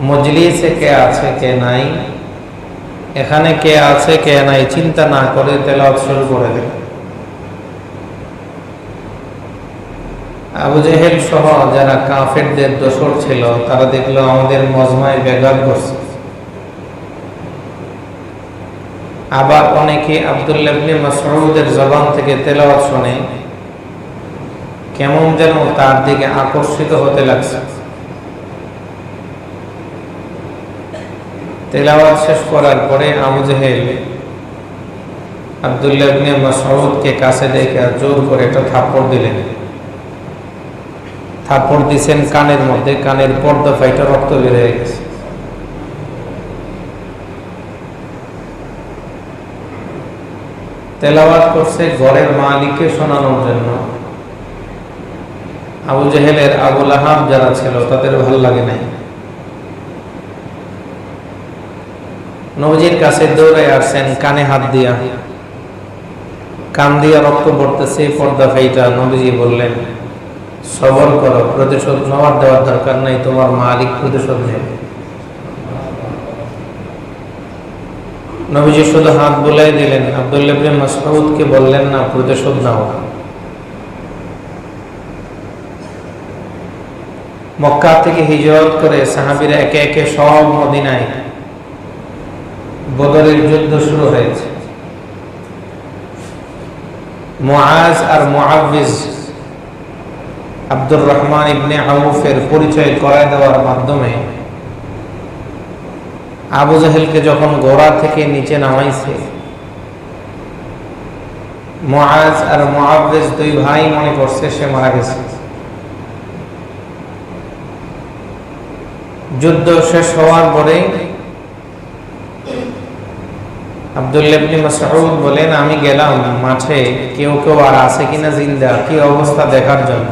মজলিসে কে আছে, কে নাই? এখানে কে আছে, কে নাই, চিন্তা না করে তেলাওয়াত শুরু করে দিল আবু জেহেল সহ যারা কাফেরদের দোসর ছিল, তারা দেখল আমাদের মজমায় ব্যাঘাত করছে। আবার অনেকে আবদুল্লাবনি মাসউদের জবান থেকে তেলাওয়াত শুনে, কেমন যেন তার দিকে আকর্ষিত হতে লাগছে। তেলাওয়াত শেষ করার পরে আবু জেহেল আবদুল্লাহ ইবনে মাসউদকে কাছে দেখে জোর করে একটা থাপ্পড় দিলেন। থাপ্পড় দিছেন কানের মধ্যে, কানের পর্দা ফাইটা রক্ত বের হয়ে গেছে। তেলাওয়াত করছে ঘরের মালিককে শোনানোর জন্য। আবু জেহেলের আবুল আহাব যারা ছিল তাদের ভালো লাগে নাই। নবজির কাছে দৌড়ে আসছেন কানে হাত দিয়া। কান দিয়া রক্ত পড়তেছে, পর্দা ফাইটা নবীজি বললেন, সবর করো, প্রতিশোধ নেওয়ার দেওয়ার দরকার নাই, তোমার মালিক প্রতিশোধ নেবে। নবীজি শুধু হাত বুলাই দিলেন আবদুল্লাহ ইবনে মাসউদকে বললেন, না, প্রতিশোধ নাও। মক্কা থেকে হিজরত করে সাহাবিরা একে একে সব মদিনায় বদরের যুদ্ধ শুরু হয়েছে। মুআজ আর মুআবিজ আব্দুর রহমান ইবনে আউফের পরিচয় করায় দেওয়ার মাধ্যমে আবু জাহেলকে যখন গোড়া থেকে নিচে নামাইছে, মুআজ আর মুআবিজ দুই ভাই মনে করছে সে মারা গেছে। যুদ্ধ শেষ হওয়ার পরে আবদুল্লাবনি মাসউদ বলেন, আমি গেলাম মাঠে, কেউ কেউ আর আছে কিনা জিন্দা, কি অবস্থা দেখার জন্য?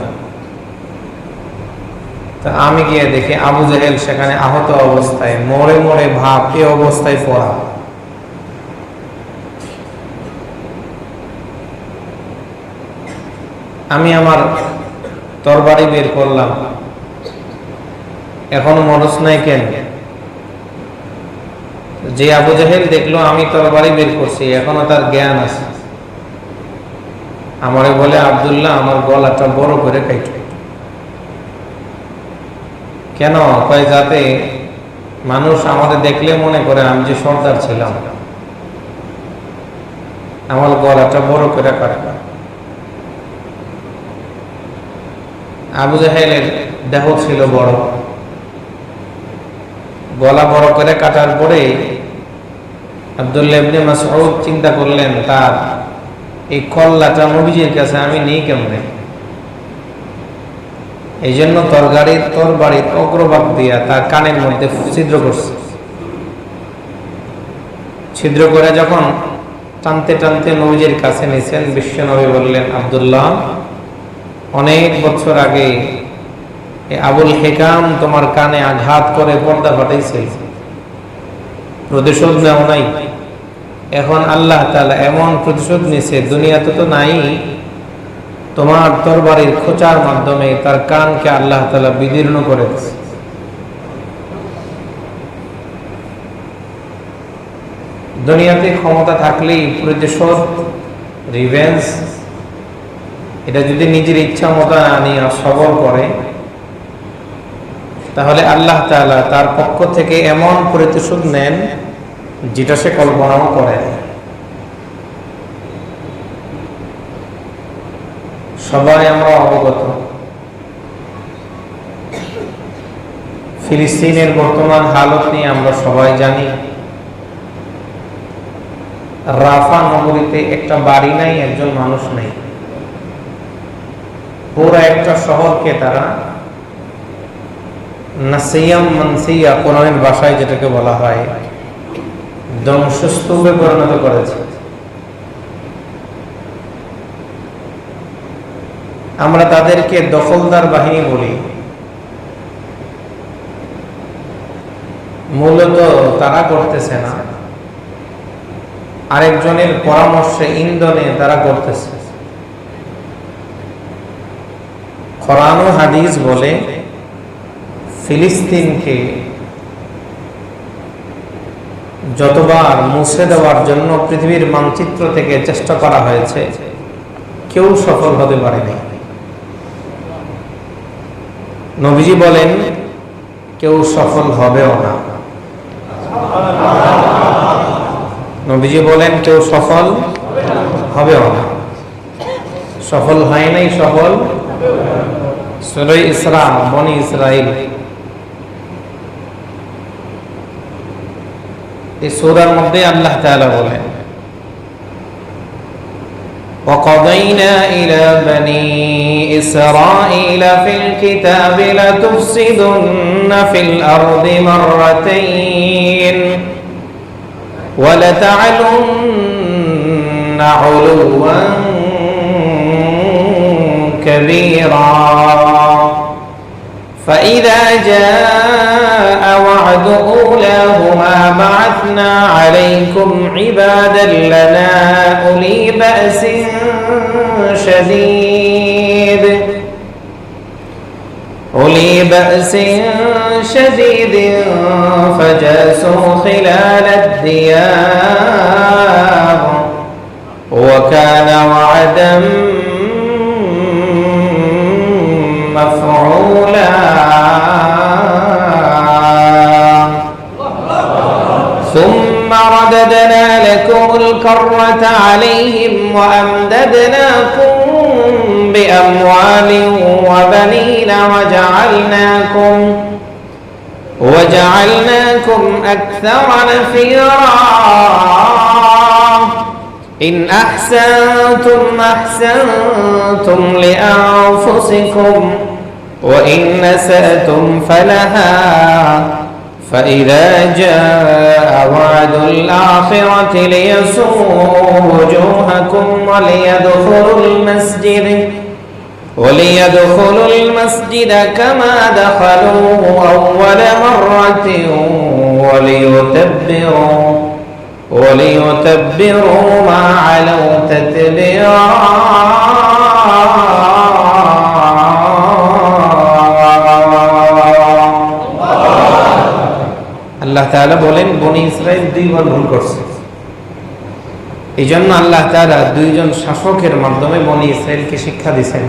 তা আমি গিয়ে দেখি আবু জাহেল সেখানে আহত অবস্থায়, মরে মরে ভাব, এ অবস্থায় পড়া। আমি আমার তরবারি বের করলাম। এখনও মনস নাই কেন? যে আবু জাহেল দেখল, আমি তরবারি বের করছি, এখনও তার জ্ঞান আছে। আমারে বলে, আবদুল্লাহ, আমার গলাটা বড় করে কাইট কেন? কয়, যাতে মানুষ আমাদের দেখলে মনে করে আমি যে সর্দার ছিলাম। আমার গলাটা বড় করে কাটবে আবু জাহেলের দেহ ছিল বড়। গলা বড় করে কাটার পরে আবদুল্লাহ ইবনে চিন্তা করলেন, তার এই কল্লাটা নবীজির কাছে আমি নেই কেমনে? এই জন্য তর তরগাড়ির তোর বাড়ির অগ্রভাগ দিয়া তার কানের মধ্যে ছিদ্র করছে। ছিদ্র করে যখন টানতে টানতে নবীজির কাছে নিছেন বিশ্ব নবী বললেন, আবদুল্লাহ, অনেক বছর আগে আবুল হেকাম তোমার কানে আঘাত করে পর্দা ফাটাইছে। প্রতিশোধ নেও নাই। এখন আল্লাহ তালা এমন প্রতিশোধ নিছে, দুনিয়াতে তো নাই। তোমার তরবারির খোঁচার মাধ্যমে তার কানকে আল্লাহ তালা বিদীর্ণ করে দুনিয়াতে ক্ষমতা থাকলেই প্রতিশোধ রিভেন্স এটা যদি নিজের ইচ্ছা মতো আনি সবল করে তাহলে আল্লাহ তালা তার পক্ষ থেকে এমন প্রতিশোধ নেন যেটা সে কল্পনাও করে সবাই আমরা অবগত। ফিলিস্তিনের বর্তমান হালত নিয়ে আমরা সবাই জানি। রাফা নগরীতে একটা বাড়ি নাই, একজন মানুষ নেই। পুরো একটা শহরকে তারা নাসিয়াম মানসিয়া কোরআনের ভাষায় যেটাকে বলা হয়, ধ্বংসস্তূপে পরিণত করেছে। আমরা তাদেরকে দখলদার বাহিনী বলি। মূলত তারা করতেছে না। আরেকজনের পরামর্শে ইন্ধনে তারা করতেছে। ও হাদিস বলে ফিলিস্তিনকে যতবার মুছে দেওয়ার জন্য পৃথিবীর মানচিত্র থেকে চেষ্টা করা হয়েছে, কেউ সফল হতে পারেনি। নবীজি বলেন, কেউ সফল হবেও না। নবীজি বলেন, কেউ সফল হবেও না। সফল হয় নাই সফল? সুরই ইসরাম বনি ইসরাইল এই সূরার মধ্যে আল্লাহ তাআলা বলেন وقضينا إلى بني إسرائيل في الكتاب لتفسدن في الأرض مرتين ولتعلن علوا كبيرا فإذا جاء وعد أولاهما بعثنا عليكم عبادا لنا أولي بأس شديد. أولي بأس شديد فجاسوا خلال الديار. وكان وعدا مفعولا. رددنا لكم الكرة عليهم وأمددناكم بأموال وبنين وجعلناكم وجعلناكم أكثر نفيرا. إن أحسنتم أحسنتم لأنفسكم وإن أسأتم فلها. فإذا جاء وعد الآخرة ليسوءوا وجوهكم وليدخلوا المسجد وليدخلوا المسجد كما دخلوا أول مرة وليتبروا وليتبروا ما علوا تتبيرا. তাআলা বলেন, বনি ইসরাইল দুইবার ভুল করছে। এই জন্য আল্লাহ তারা দুইজন শাসকের মাধ্যমে বনি ইসরাইলকে শিক্ষা দিয়েছেন